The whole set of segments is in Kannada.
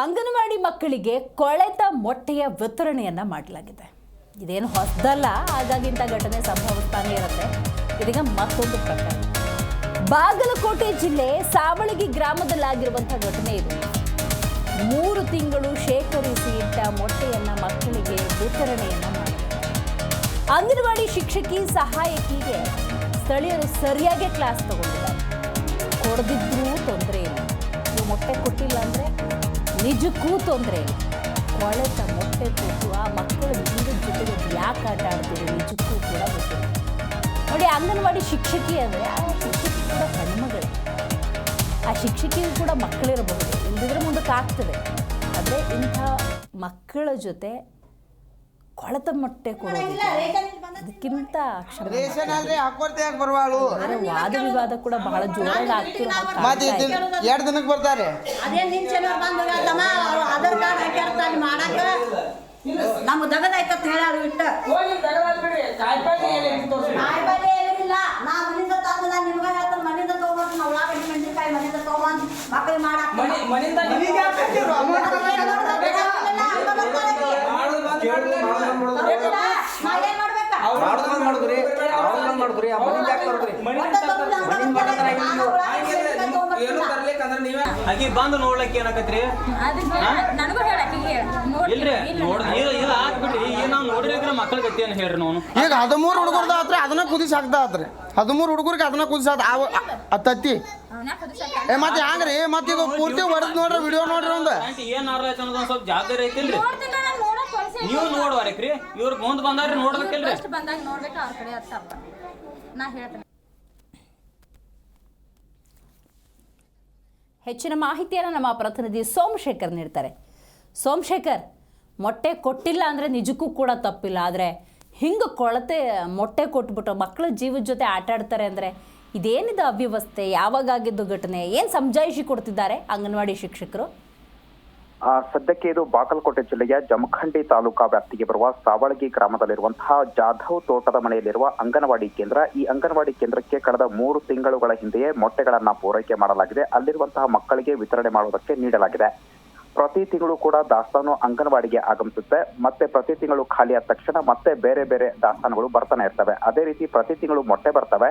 ಅಂಗನವಾಡಿ ಮಕ್ಕಳಿಗೆ ಕೊಳೆತ ಮೊಟ್ಟೆಯ ವಿತರಣೆಯನ್ನ ಮಾಡಲಾಗಿದೆ. ಇದೇನು ಹೊಸದಲ್ಲ ಆಗಾಗಿಂತ ಘಟನೆ ಸಂಭವಿಸ್ತಾನೆ ಇರುತ್ತೆ. ಇದೀಗ ಮತ್ತೊಂದು ಪ್ರಕರಣ. ಬಾಗಲಕೋಟೆ ಜಿಲ್ಲೆ ಸಾವಳಗಿ ಗ್ರಾಮದಲ್ಲಾಗಿರುವಂತಹ ಘಟನೆ ಇದು. ಮೂರು ತಿಂಗಳು ಶೇಖರಿಸಿ ಇಟ್ಟ ಮೊಟ್ಟೆಯನ್ನು ಮಕ್ಕಳಿಗೆ ವಿತರಣೆಯನ್ನು ಮಾಡಿದೆ. ಅಂಗನವಾಡಿ ಶಿಕ್ಷಕಿ ಸಹಾಯಕಿಗೆ ಸ್ಥಳೀಯರು ಸರಿಯಾಗಿ ಕ್ಲಾಸ್ ತಗೊಂಡಿದ್ದಾರೆ ಕೊಡದಿದ್ರೂ ತೊಂದರೆ ಇಲ್ಲ. ಮೊಟ್ಟೆ ಕೊಟ್ಟಿಲ್ಲ ಅಂದರೆ ನಿಜಕ್ಕೂ ತೊಂದರೆ. ಕೊಳೆತ ಮೊಟ್ಟೆ ಕೂತು ಆ ಮಕ್ಕಳ ಜೀವದ ಜೊತೆಗೆ ಯಾಕೆ ಆಟ ಆಡ್ತೀರಿ ನಿಜಕ್ಕೂ ಕೂಡ ಗೊತ್ತಿಲ್ಲ. ನೋಡಿ, ಅಂಗನವಾಡಿ ಶಿಕ್ಷಕಿ ಅಂದರೆ ಆ ಶಿಕ್ಷಕಿ ಕೂಡ ಹೆಣ್ಮಗಳು ಆ ಶಿಕ್ಷಕಿಯೂ ಕೂಡ ಮಕ್ಕಳಿರಬಹುದು ಇಲ್ಲದಿದ್ರೆ ಮುಂದಕ್ಕೆ ಆಗ್ತದೆ. ಆದರೆ ಇಂಥ ಮಕ್ಕಳ ಜೊತೆ ಕೊಳೆತ ಮೊಟ್ಟೆ ಕೊಡೋದಿಲ್ಲ ಅದಕ್ಕಿಂತ ರೇಷನ್ ಯಾಕೆ ಬರ್ವಾಳು? ಬೇರೆ ವಾದ ವಿವಾದ ಕೂಡ ಬಹಳ ಜೋರಾಗಿ ಆಗ್ತಿರೋ ಹಾಗೆ ಮತ್ತೆ ಎರಡು ದಿನಕ್ಕೆ ಬರ್ತಾರೆ. ಅದೇ ಚಲೋ ಬಂದು ಹೇಳ್ತಮ್ಮ ಅವ್ರು ಆಧಾರ್ ಕಾರ್ಡ್ ಮಾಡಾಕ ದಗದಾಯ್ತಂತ ಹೇಳಾಳು ಇಟ್ಟ. ಕಾಯಿಪಲ್ಲೆ ಏನಿಲ್ಲ ನಾ ಮನಿಂದ ತಂದು ನಾನು ನಿಮ್ಗೆ ಹೇಳ್ತಾನೆ ಮನಿಂದ ತಗೊಂಡು ನಾವು ಉಳ್ಳಾಗಡ್ಡಿ ಮೆಣಸಿನ್ಕಾಯಿ ಮನಿಂದ ತಗೊಂಡು ಮಕ್ಕಳಿಗೆ ಮಾಡಾಕ ನಾ ಏನ್ ಮಾಡ್ಬೇಕಾ ಮಾಡೋದ್ ಮಾಡುದ್ರಿ ಮಾಡೋದ್ ಮಾಡುದ್ರಿ ಆ ಮನಿಂದ ಯಾಕೆ ತರೋದ್ರಿ ಒಟ್ಟ ತಗೊಂಡು ಹಂಗ ಬರ್ತಾರೆ. ನಾನು ಉಳ್ಳಾಗಡ್ಡಿ ಮೆಣಸಿನ್ಕಾಯಿ ತಗೊಂಡ್ಬರ್ತೀನಿ. ಆಕಿ ಬಂದು ನೋಡ್ಲಕ್ ಏನಾಕತ್ರಿ? ನನಗೂ ಹೇಳಕ್ಕೆ ಇಲ್ರಿ. ನೋಡ್ ಇಲ್ಲ ಹಾಕ್ಬಿಟ್ರಿ ಈಗ ನಾವು ನೋಡಿದ್ರೆ ಮಕ್ಕಳ ಗತಿ ಏನ್ ಹೇಳ್ರಿ ನಾವು? ಈಗ ಹದಿಮೂರು ಹುಡುಗರ್ದ ಆತ್ರಿ ಅದನ್ನ ಕುದಿಸಿ ಆತ್ರಿ. ಹದಿಮೂರು ಹುಡುಗರಿಗೆ ಅದನ್ನ ಕುದಿಸಿ ತತ್ತಿ. ಏ ಮತ್ತೆ ಹ್ಯಾಂಗ್ರಿ ಮತ್ತೆ ಈಗ ಪೂರ್ತಿ ಹೊಡೆದ್ ನೋಡ್ರಿ ವಿಡಿಯೋ ನೋಡ್ರಿ ಒಂದು. ಏನಾರ ಏನ್ ಆರ್ಲೈತ್ ಅನ್ನೋದು ಸ್ವಲ್ಪ ಜವಾಬ್ದಾರಿ ಐತಿಲ್ರಿ ನೀವು ನೋಡ್ವಾರಕ್ರಿ ಇವ್ರ ಮುಂದ್ ಬಂದಾರ ನೋಡ್ಬೇಕಿಲ್ರಿ ಫಸ್ಟ್ ಬಂದಾಗ ನೋಡ್ಬೇಕು ಅವ್ರ ಕಡೆ ಹತ್ತಪ್ಪ. ತಪ್ಪ ನಾ ಹೇಳ್ತೇನೆ. ಹೆಚ್ಚಿನ ಮಾಹಿತಿಯನ್ನು ನಮ್ಮ ಪ್ರತಿನಿಧಿ ಸೋಮಶೇಖರ್ ನೀಡ್ತಾರೆ. ಸೋಮಶೇಖರ್ ಮೊಟ್ಟೆ ಕೊಟ್ಟಿಲ್ಲ ಅಂದರೆ ನಿಜಕ್ಕೂ ಕೂಡ ತಪ್ಪಿಲ್ಲ. ಆದರೆ ಹಿಂಗೆ ಕೊಳತೆ ಮೊಟ್ಟೆ ಕೊಟ್ಬಿಟ್ಟು ಮಕ್ಕಳ ಜೀವದ ಜೊತೆ ಆಟ ಆಡ್ತಾರೆ ಅಂದರೆ ಇದೇನಿದೆ ಅವ್ಯವಸ್ಥೆ? ಯಾವಾಗ ಆಗಿದ್ದು ಘಟನೆ? ಏನು ಸಮಜಾಯಿಷಿ ಕೊಡ್ತಿದ್ದಾರೆ ಅಂಗನವಾಡಿ ಶಿಕ್ಷಕರು? ಸದ್ಯಕ್ಕೆ ಇದು ಬಾಗಲಕೋಟೆ ಜಿಲ್ಲೆಯ ಜಮಖಂಡಿ ತಾಲೂಕಾ ವ್ಯಾಪ್ತಿಗೆ ಬರುವ ಸಾವಳಗಿ ಗ್ರಾಮದಲ್ಲಿರುವಂತಹ ಜಾಧವ್ ತೋಟದ ಮನೆಯಲ್ಲಿರುವ ಅಂಗನವಾಡಿ ಕೇಂದ್ರ. ಈ ಅಂಗನವಾಡಿ ಕೇಂದ್ರಕ್ಕೆ ಕಳೆದ ಮೂರು ತಿಂಗಳುಗಳ ಹಿಂದೆಯೇ ಮೊಟ್ಟೆಗಳನ್ನ ಪೂರೈಕೆ ಮಾಡಲಾಗಿದೆ. ಅಲ್ಲಿರುವಂತಹ ಮಕ್ಕಳಿಗೆ ವಿತರಣೆ ಮಾಡುವುದಕ್ಕೆ ನೀಡಲಾಗಿದೆ. ಪ್ರತಿ ತಿಂಗಳು ಕೂಡ ದಾಸ್ತಾನು ಅಂಗನವಾಡಿಗೆ ಆಗಮಿಸುತ್ತೆ. ಮತ್ತೆ ಪ್ರತಿ ತಿಂಗಳು ಖಾಲಿಯಾದ ತಕ್ಷಣ ಮತ್ತೆ ಬೇರೆ ಬೇರೆ ದಾಸ್ತಾನುಗಳು ಬರ್ತಾನೆ ಇರ್ತವೆ. ಅದೇ ರೀತಿ ಪ್ರತಿ ತಿಂಗಳು ಮೊಟ್ಟೆ ಬರ್ತವೆ.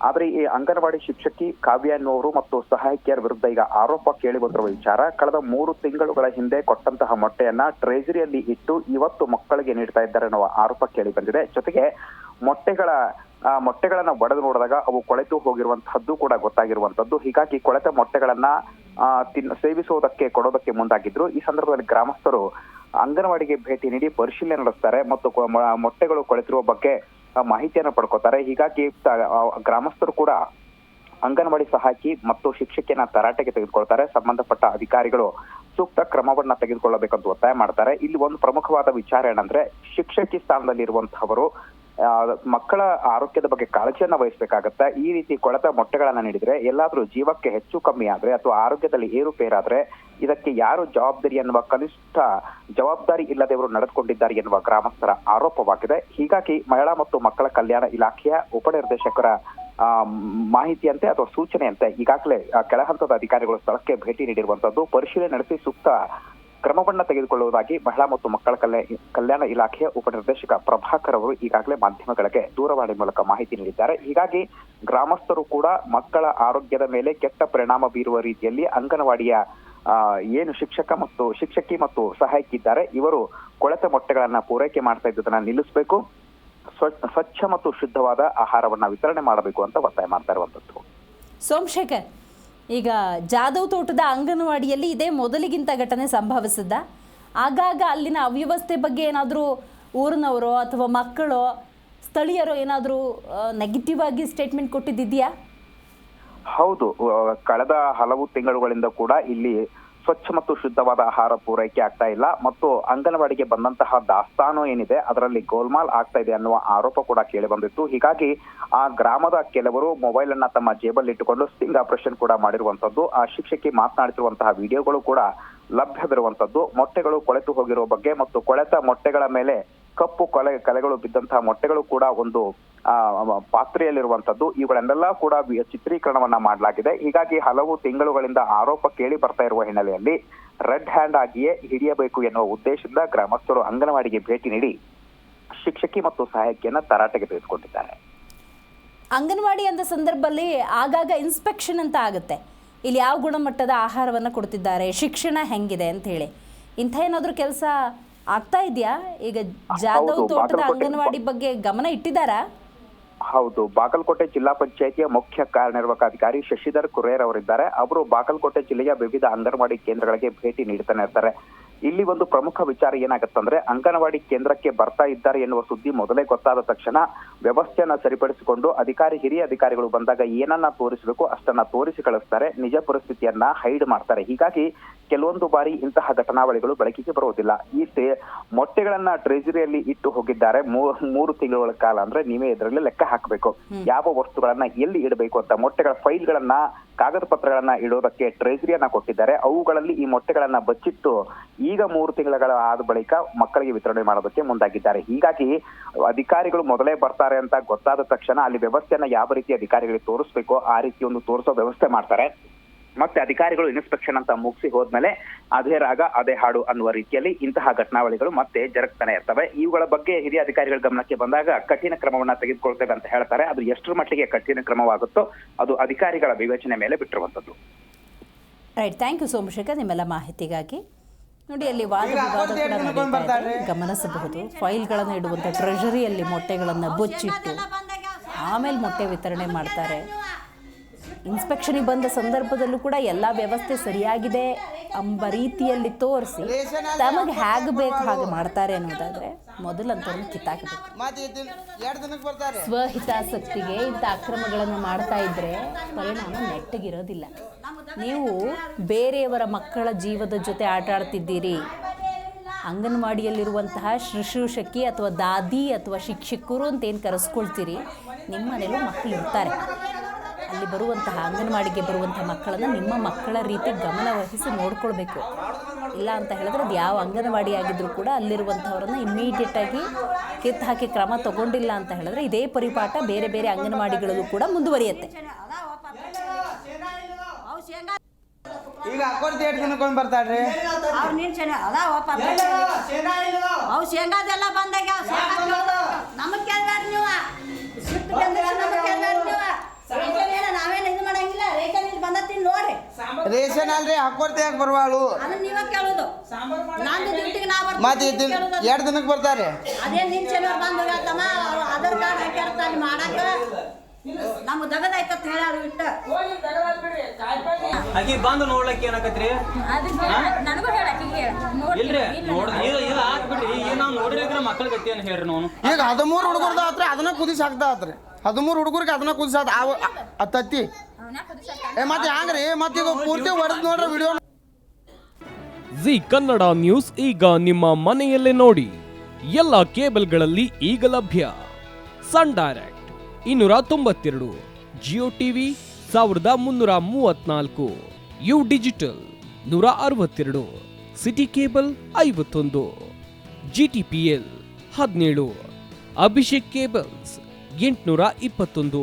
ಆದ್ರೆ ಈ ಅಂಗನವಾಡಿ ಶಿಕ್ಷಕಿ ಕಾವ್ಯ ಎನ್ನುವರು ಮತ್ತು ಸಹಾಯಕಿಯರ ವಿರುದ್ಧ ಈಗ ಆರೋಪ ಕೇಳಿ ಬಂದಿರುವ ವಿಚಾರ ಕಳೆದ ಮೂರು ತಿಂಗಳುಗಳ ಹಿಂದೆ ಕೊಟ್ಟಂತಹ ಮೊಟ್ಟೆಯನ್ನ ಟ್ರೇಜರಿಯಲ್ಲಿ ಇಟ್ಟು ಇವತ್ತು ಮಕ್ಕಳಿಗೆ ನೀಡ್ತಾ ಇದ್ದಾರೆ ಅನ್ನುವ ಆರೋಪ ಕೇಳಿ ಬಂದಿದೆ ಜೊತೆಗೆ ಮೊಟ್ಟೆಗಳ ಮೊಟ್ಟೆಗಳನ್ನ ಒಡೆದು ನೋಡಿದಾಗ ಅವು ಕೊಳೆತು ಹೋಗಿರುವಂತಹದ್ದು ಕೂಡ ಗೊತ್ತಾಗಿರುವಂತದ್ದು. ಹೀಗಾಗಿ ಕೊಳೆತ ಮೊಟ್ಟೆಗಳನ್ನ ಆ, ತಿನ್ ಸೇವಿಸುವುದಕ್ಕೆ ಕೊಡೋದಕ್ಕೆ ಮುಂದಾಗಿದ್ರು. ಈ ಸಂದರ್ಭದಲ್ಲಿ ಗ್ರಾಮಸ್ಥರು ಅಂಗನವಾಡಿಗೆ ಭೇಟಿ ನೀಡಿ ಪರಿಶೀಲನೆ ನಡೆಸ್ತಾರೆ ಮತ್ತು ಮೊಟ್ಟೆಗಳು ಕೊಳೆತಿರುವ ಬಗ್ಗೆ ಮಾಹಿತಿಯನ್ನು ಪಡ್ಕೋತಾರೆ. ಹೀಗಾಗಿ ಗ್ರಾಮಸ್ಥರು ಕೂಡ ಅಂಗನವಾಡಿ ಸಹಾಯಕಿ ಮತ್ತು ಶಿಕ್ಷಕಿಯನ್ನ ತರಾಟೆಗೆ ತೆಗೆದುಕೊಳ್ತಾರೆ. ಸಂಬಂಧಪಟ್ಟ ಅಧಿಕಾರಿಗಳು ಸೂಕ್ತ ಕ್ರಮವನ್ನ ತೆಗೆದುಕೊಳ್ಳಬೇಕಂತ ಒತ್ತಾಯ ಮಾಡ್ತಾರೆ. ಇಲ್ಲಿ ಒಂದು ಪ್ರಮುಖವಾದ ವಿಚಾರ ಏನಂದ್ರೆ, ಶಿಕ್ಷಕಿ ಸ್ಥಾನದಲ್ಲಿ ಇರುವಂತಹವರು ಮಕ್ಕಳ ಆರೋಗ್ಯದ ಬಗ್ಗೆ ಕಾಳಜಿಯನ್ನ ವಹಿಸಬೇಕಾಗತ್ತೆ. ಈ ರೀತಿ ಕೊಳೆತ ಮೊಟ್ಟೆಗಳನ್ನ ನೀಡಿದ್ರೆ, ಎಲ್ಲಾದ್ರೂ ಜೀವಕ್ಕೆ ಹೆಚ್ಚು ಕಮ್ಮಿ ಆದ್ರೆ ಅಥವಾ ಆರೋಗ್ಯದಲ್ಲಿ ಏರುಪೇರಾದ್ರೆ ಇದಕ್ಕೆ ಯಾರು ಜವಾಬ್ದಾರಿ ಎನ್ನುವ ಕನಿಷ್ಠ ಜವಾಬ್ದಾರಿ ಇಲ್ಲದೆ ಅವರು ನಡೆದುಕೊಂಡಿದ್ದಾರೆ ಎನ್ನುವ ಗ್ರಾಮಸ್ಥರ ಆರೋಪವಾಗಿದೆ. ಹೀಗಾಗಿ ಮಹಿಳಾ ಮತ್ತು ಮಕ್ಕಳ ಕಲ್ಯಾಣ ಇಲಾಖೆಯ ಉಪನಿರ್ದೇಶಕರ ನಿರ್ದೇಶಕರ ಮಾಹಿತಿಯಂತೆ ಅಥವಾ ಸೂಚನೆಯಂತೆ ಈಗಾಗಲೇ ಕೆಳ ಕೆಳಹಂತದ ಅಧಿಕಾರಿಗಳು ಸ್ಥಳಕ್ಕೆ ಭೇಟಿ ನೀಡಿರುವಂತದ್ದು ಪರಿಶೀಲನೆ ನಡೆಸಿ ಸೂಕ್ತ ಕ್ರಮವನ್ನು ತೆಗೆದುಕೊಳ್ಳುವುದಾಗಿ ಮಹಿಳಾ ಮತ್ತು ಮಕ್ಕಳ ಕಲ್ಯಾ- ಕಲ್ಯಾಣ ಇಲಾಖೆಯ ಉಪನಿರ್ದೇಶಕ ಪ್ರಭಾಕರ್ ಅವರು ಈಗಾಗಲೇ ಮಾಧ್ಯಮಗಳಿಗೆ ದೂರವಾಣಿ ಮೂಲಕ ಮಾಹಿತಿ ನೀಡಿದ್ದಾರೆ. ಹೀಗಾಗಿ ಗ್ರಾಮಸ್ಥರು ಕೂಡ ಮಕ್ಕಳ ಆರೋಗ್ಯದ ಮೇಲೆ ಕೆಟ್ಟ ಪರಿಣಾಮ ಬೀರುವ ರೀತಿಯಲ್ಲಿ ಅಂಗನವಾಡಿಯ ಏನು ಶಿಕ್ಷಕ ಮತ್ತು ಶಿಕ್ಷಕಿ ಮತ್ತು ಸಹಾಯಕಿ ಇದ್ದಾರೆ ಇವರು ಕೊಳೆತ ಮೊಟ್ಟೆಗಳನ್ನ ಪೂರೈಕೆ ಮಾಡ್ತಾ ಇದ್ದುದನ್ನ ನಿಲ್ಲಿಸಬೇಕು. ಸ್ವ- ಸ್ವಚ್ಛ ಮತ್ತು ಶುದ್ಧವಾದ ಆಹಾರವನ್ನ ವಿತರಣೆ ಮಾಡಬೇಕು ಅಂತ ಒತ್ತಾಯ ಮಾಡ್ತಾ ಇರುವಂತದ್ದು ಸೋಮಶೇಖರ್, ಈಗ ಜಾಧವ್ ತೋಟದ ಅಂಗನವಾಡಿಯಲ್ಲಿ ಇದೇ ಮೊದಲಿಗಿಂತ ಘಟನೆ ಸಂಭವಿಸಿದ್ದ. ಆಗಾಗ ಅಲ್ಲಿನ ಅವ್ಯವಸ್ಥೆ ಬಗ್ಗೆ ಏನಾದರೂ ಊರಿನವರು ಅಥವಾ ಮಕ್ಕಳು, ಸ್ಥಳೀಯರು ಏನಾದರೂ ನೆಗೆಟಿವ್ ಆಗಿ ಸ್ಟೇಟ್ಮೆಂಟ್ ಕೊಟ್ಟಿದ್ದಿದೆಯಾ? ಹೌದು. ಕಳೆದ ಹಲವು ತಿಂಗಳುಗಳಿಂದ ಕೂಡ ಇಲ್ಲಿ ಸ್ವಚ್ಛ ಮತ್ತು ಶುದ್ಧವಾದ ಆಹಾರ ಪೂರೈಕೆ ಆಗ್ತಾ ಇಲ್ಲ. ಮತ್ತು ಅಂಗನವಾಡಿಗೆ ಬಂದಂತಹ ದಾಸ್ತಾನು ಏನಿದೆ, ಅದರಲ್ಲಿ ಗೋಲ್ಮಾಲ್ ಆಗ್ತಾ ಇದೆ ಅನ್ನುವ ಆರೋಪ ಕೂಡ ಕೇಳಿ ಬಂದಿತ್ತು. ಹೀಗಾಗಿ ಆ ಗ್ರಾಮದ ಕೆಲವರು ಮೊಬೈಲ್ ಅನ್ನ ತಮ್ಮ ಜೇಬಲ್ಲಿ ಇಟ್ಟುಕೊಂಡು ಸ್ಟಿಂಗ್ ಆಪರೇಷನ್ ಕೂಡ ಮಾಡಿರುವಂತದ್ದು ಆ ಶಿಕ್ಷಕಿ ಮಾತನಾಡುತ್ತಿರುವಂತಹ ವಿಡಿಯೋಗಳು ಕೂಡ ಲಭ್ಯವಿರುವಂತದ್ದು ಮೊಟ್ಟೆಗಳು ಕೊಳೆತು ಹೋಗಿರುವ ಬಗ್ಗೆ ಮತ್ತು ಕೊಳೆತ ಮೊಟ್ಟೆಗಳ ಮೇಲೆ ಕಪ್ಪು ಕೊಲೆ, ಕಲೆಗಳು ಬಿದ್ದಂತಹ ಮೊಟ್ಟೆಗಳು ಕೂಡ ಒಂದು ಪಾತ್ರೆಯಲ್ಲಿರುವಂತದ್ದು ಇವುಗಳನ್ನೆಲ್ಲ ಕೂಡ ಚಿತ್ರೀಕರಣವನ್ನ ಮಾಡಲಾಗಿದೆ. ಹೀಗಾಗಿ ಹಲವು ತಿಂಗಳುಗಳಿಂದ ಆರೋಪ ಕೇಳಿ ಬರ್ತಾ ಇರುವ ಹಿನ್ನೆಲೆಯಲ್ಲಿ ರೆಡ್ ಹ್ಯಾಂಡ್ ಆಗಿಯೇ ಹಿಡಿಯಬೇಕು ಎನ್ನುವ ಉದ್ದೇಶದಿಂದ ಗ್ರಾಮಸ್ಥರು ಅಂಗನವಾಡಿಗೆ ಭೇಟಿ ನೀಡಿ ಶಿಕ್ಷಕಿ ಮತ್ತು ಸಹಾಯಕಿಯನ್ನ ತರಾಟೆಗೆ ತೆಗೆದುಕೊಂಡಿದ್ದಾರೆ. ಅಂಗನವಾಡಿ ಅಂದ ಸಂದರ್ಭದಲ್ಲಿ ಆಗಾಗ ಇನ್ಸ್ಪೆಕ್ಷನ್ ಅಂತ ಆಗುತ್ತೆ. ಇಲ್ಲಿ ಯಾವ ಗುಣಮಟ್ಟದ ಆಹಾರವನ್ನ ಕೊಡ್ತಿದ್ದಾರೆ ಶಿಕ್ಷಣ ಹೆಂಗಿದೆ ಅಂತ ಹೇಳಿ. ಇಂಥ ಏನಾದರೂ ಕೆಲಸ ಆಗ್ತಾ ಇದೆಯಾ? ಈಗ ಜಾಧವ್ ತೋಟದ ಅಂಗನವಾಡಿ ಬಗ್ಗೆ ಗಮನ ಇಟ್ಟಿದ್ದಾರಾ? ಹೌದು. ಬಾಗಲಕೋಟೆ ಜಿಲ್ಲಾ ಪಂಚಾಯಿತಿಯ ಮುಖ್ಯ ಕಾರ್ಯನಿರ್ವಾಹಕ ಅಧಿಕಾರಿ ಶಶಿಧರ್ ಕುರೇರ್ ಅವರಿದ್ದಾರೆ ಅವರು ಬಾಗಲಕೋಟೆ ಜಿಲ್ಲೆಯ ವಿವಿಧ ಅಂಗನವಾಡಿ ಕೇಂದ್ರಗಳಿಗೆ ಭೇಟಿ ನೀಡ್ತಾನೆ ಇರ್ತಾರೆ. ಇಲ್ಲಿ ಒಂದು ಪ್ರಮುಖ ವಿಚಾರ ಏನಾಗುತ್ತಂದ್ರೆ ಅಂಗನವಾಡಿ ಕೇಂದ್ರಕ್ಕೆ ಬರ್ತಾ ಇದ್ದಾರೆ ಎನ್ನುವ ಸುದ್ದಿ ಮೊದಲೇ ಗೊತ್ತಾದ ತಕ್ಷಣ ವ್ಯವಸ್ಥೆಯನ್ನ ಸರಿಪಡಿಸಿಕೊಂಡು ಅಧಿಕಾರಿ ಹಿರಿಯ ಅಧಿಕಾರಿಗಳು ಬಂದಾಗ ಏನನ್ನ ತೋರಿಸಬೇಕು ಅಷ್ಟನ್ನ ತೋರಿಸಿ ಕಳಿಸ್ತಾರೆ. ನಿಜ ಪರಿಸ್ಥಿತಿಯನ್ನ ಹೈಡ್ ಮಾಡ್ತಾರೆ. ಹೀಗಾಗಿ ಕೆಲವೊಂದು ಬಾರಿ ಇಂತಹ ಘಟನಾವಳಿಗಳು ಬೆಳಕಿಗೆ ಬರುವುದಿಲ್ಲ. ಈ ಮೊಟ್ಟೆಗಳನ್ನ ಟ್ರೆಜರಿಯಲ್ಲಿ ಇಟ್ಟು ಹೋಗಿದ್ದಾರೆ. ಮೂರು ತಿಂಗಳ ಕಾಲ ಅಂದ್ರೆ ನೀವೇ ಇದರಲ್ಲಿ ಲೆಕ್ಕ ಹಾಕಬೇಕು. ಯಾವ ವಸ್ತುಗಳನ್ನ ಎಲ್ಲಿ ಇಡಬೇಕು ಅಂತ ಮೊಟ್ಟೆಗಳ ಫೈಲ್ಗಳನ್ನ ಕಾಗದ ಪತ್ರಗಳನ್ನ ಇಡೋದಕ್ಕೆ ಟ್ರೆಜರಿಯನ್ನ ಕೊಟ್ಟಿದ್ದಾರೆ. ಅವುಗಳಲ್ಲಿ ಈ ಮೊಟ್ಟೆಗಳನ್ನ ಬಚ್ಚಿಟ್ಟು ಈಗ ಮೂರು ತಿಂಗಳ ಆದ ಬಳಿಕ ಮಕ್ಕಳಿಗೆ ವಿತರಣೆ ಮಾಡೋದಕ್ಕೆ ಮುಂದಾಗಿದ್ದಾರೆ. ಹೀಗಾಗಿ ಅಧಿಕಾರಿಗಳು ಮೊದಲೇ ಬರ್ತಾರೆ ಅಂತ ಗೊತ್ತಾದ ತಕ್ಷಣ ಅಲ್ಲಿ ವ್ಯವಸ್ಥೆಯನ್ನ ಯಾವ ರೀತಿ ಅಧಿಕಾರಿಗಳಿಗೆ ತೋರಿಸ್ಬೇಕು, ಆ ರೀತಿ ಒಂದು ತೋರಿಸೋ ವ್ಯವಸ್ಥೆ ಮಾಡ್ತಾರೆ. ಮತ್ತೆ ಅಧಿಕಾರಿಗಳು ಇನ್ಸ್ಪೆಕ್ಷನ್ ಅಂತ ಮುಗಿಸಿ ಹೋದ್ಮೇಲೆ ಅದೇ ರಾಗ ಅದೇ ಹಾಡು ಅನ್ನುವ ರೀತಿಯಲ್ಲಿ ಇಂತಹ ಘಟನಾವಳಿಗಳು ಮತ್ತೆ ಜರುಗ್ತಾನೆ ಇರ್ತವೆ. ಇವುಗಳ ಬಗ್ಗೆ ಹಿರಿಯ ಅಧಿಕಾರಿಗಳ ಗಮನಕ್ಕೆ ಬಂದಾಗ ಕಠಿಣ ಕ್ರಮವನ್ನ ತೆಗೆದುಕೊಳ್ತೇವೆ ಅಂತ ಹೇಳ್ತಾರೆ. ಅದು ಎಷ್ಟರ ಮಟ್ಟಿಗೆ ಕಠಿಣ ಕ್ರಮವಾಗುತ್ತೋ ಅದು ಅಧಿಕಾರಿಗಳ ವಿವೇಚನೆ ಮೇಲೆ ಬಿಟ್ಟಿರುವಂತದ್ದು ರೈಟ್ ಥ್ಯಾಂಕ್ ಯು ಸೋಮಶೇಖರ್. ನಿಮ್ಮೆಲ್ಲ ಮಾಹಿತಿಗಾಗಿ ನೋಡಿ ಅಲ್ಲಿ ವಾದ ವಿವಾದ ಕೂಡ? ಗಮನಿಸಬಹುದು. ಫೈಲ್ಗಳನ್ನು ಇಡುವಂಥ ಟ್ರೆಷರಿಯಲ್ಲಿ ಮೊಟ್ಟೆಗಳನ್ನು ಬುಚ್ಚಿಟ್ಟು ಆಮೇಲೆ ಮೊಟ್ಟೆ ವಿತರಣೆ ಮಾಡ್ತಾರೆ. ಇನ್ಸ್ಪೆಕ್ಷನಿಗೆ ಬಂದ ಸಂದರ್ಭದಲ್ಲೂ ಕೂಡ ಎಲ್ಲ ವ್ಯವಸ್ಥೆ ಸರಿಯಾಗಿದೆ ಎಂಬ ರೀತಿಯಲ್ಲಿ ತೋರಿಸಿ ತಮಗೆ ಹೇಗೆ ಬೇಕು ಹಾಗೆ ಮಾಡ್ತಾರೆ ಅನ್ನೋದಾದ್ರೆ ಕಿತ್ತಾಕಬೇಕು. ಎರಡು ದಿನಕ್ಕೆ ಬರ್ತಾರೆ. ಸ್ವಹಿತಾಸಕ್ತಿಗೆ ಇಂಥ ಅಕ್ರಮಗಳನ್ನು ಮಾಡ್ತಾ ಇದ್ರೆ ಪರಿಣಾಮ ನೆಟ್ಟಗಿರೋದಿಲ್ಲ. ನೀವು ಬೇರೆಯವರ ಮಕ್ಕಳ ಜೀವದ ಜೊತೆ ಆಟ ಆಡ್ತಿದ್ದೀರಿ. ಅಂಗನವಾಡಿಯಲ್ಲಿರುವಂತಹ ಶುಶ್ರೂಷಕಿ ಅಥವಾ ದಾದಿ ಅಥವಾ ಶಿಕ್ಷಕರು ಅಂತ ಏನು ಕರೆಸ್ಕೊಳ್ತೀರಿ? ನಿಮ್ಮ ಮನೇಲೂ ಮಕ್ಕಳು ಇರ್ತಾರೆ. ಅಲ್ಲಿ ಬರುವಂತಹ ಅಂಗನವಾಡಿಗೆ ಬರುವಂತಹ ಮಕ್ಕಳನ್ನು ನಿಮ್ಮ ಮಕ್ಕಳ ರೀತಿ ಗಮನ ವಹಿಸಿ ನೋಡ್ಕೊಳ್ಬೇಕು. ಇಲ್ಲ ಅಂತ ಹೇಳಿದ್ರೆ ಅದು ಯಾವ ಅಂಗನವಾಡಿ ಆಗಿದ್ರೂ ಕೂಡ ಅಲ್ಲಿರುವಂಥವ್ರನ್ನ ಇಮ್ಮಿಡಿಯೇಟಾಗಿ ಕಿತ್ತು ಹಾಕಿ ಕ್ರಮ ತಗೊಂಡಿಲ್ಲ ಅಂತ ಹೇಳಿದ್ರೆ ಇದೇ ಪರಿಪಾಠ ಬೇರೆ ಬೇರೆ ಅಂಗನವಾಡಿಗಳಲ್ಲೂ ಕೂಡ ಮುಂದುವರಿಯುತ್ತೆ. ಈಗ ಅಕೌಂಟ್ ಎಷ್ಟು ದಿನಕ್ಕೊಂದು ಬರ್ತಾಳ್ರಿ ಬರ್ತಾರ್ರಿ ಅವ್ರು ನಿನ್ ಶೇಂಗಾ ಅದಾವ ಅವ್ ಅವು ಶೇಂಗಾದೆಲ್ಲ ಬಂದಾಗ ರೇಷನ್ ಅಲ್ರಿ ಅಕೌಂಟ್ ಯಾಕೆ ಬರ್ವಾಳು ಅದನ್ನ ನೀವೇ ಕೇಳೋದು. ನಂದು ಡ್ಯೂಟಿಗೆ ನಾ ಮತ್ತೆ ಇದು. ಎರಡು ದಿನಕ್ಕೆ ಬರ್ತಾರೆ? ಅದೇ ನಿನ್ ಬಂದು ಹೇಳ್ತಮ್ಮ ಅವ್ರು ಆಧಾರ್ ಕಾರ್ಡ್ ಹಾಕ್ಯಾರ ಅಲ್ಲಿ ಮಾಡಾಕ. ನಮ್ಗೆ ದಗದಾಯ್ತ ಹೇಳಾಳು ಇಟ್ಟ. ಆಕಿ ಬಂದು ನೋಡ್ಲಕ್ಕೆ ಏನಾಕತ್ರಿ? ಅದಕ್ಕೆ ನನಗೂ ಹೇಳ ಆಕಿಗೆ ಹೇಳ. ಇಲ್ರಿ ಈಗ ನಾವು ಮಕ್ಕಳ ಗತಿ ಅಂತ ಹೇಳ್ರಿ ನಾವು? ಈಗ ಹದಿಮೂರು ಹುಡುಗರ್ದು ಆತ್ರಿ ಅದನ್ನ ಕುದಿಸಿ ಹಾಕ್ದ ಆತ್ರಿ ಹದಿಮೂರು ಹುಡುಗರಿಗೆ ಅದನ್ನ ಕುದಿಸಿ ಆ ತತ್ತಿ ಏ ಮತ್ತೆ ಹ್ಯಾಂಗ್ರಿ ಮತ್ತೆ ಈಗ ಪೂರ್ತಿ ಹೊಡೆದ್ ನೋಡ್ರಿ ವಿಡಿಯೋ ಜಿ ಕನ್ನಡ ನ್ಯೂಸ್ ಈಗ ನಿಮ್ಮ ಮನೆಯಲ್ಲೇ ನೋಡಿ. ಎಲ್ಲ ಕೇಬಲ್ಗಳಲ್ಲಿ ಈಗ ಲಭ್ಯ. ಸನ್ ಡೈರೆಕ್ಟ್ ಇನ್ನೂರ ತೊಂಬತ್ತೆರಡು ಜಿಯೋ ಟಿವಿ ಸಾವಿರದ ಮುನ್ನೂರ ಮೂವತ್ನಾಲ್ಕು ಯು ಡಿಜಿಟಲ್ ನೂರ ಅರವತ್ತೆರಡು ಸಿಟಿ ಕೇಬಲ್ ಐವತ್ತೊಂದು ಜಿ ಟಿ ಪಿ ಎಲ್ ಹದಿನೇಳು ಅಭಿಷೇಕ್ ಕೇಬಲ್ಸ್ ಎಂಟುನೂರ ಇಪ್ಪತ್ತೊಂದು.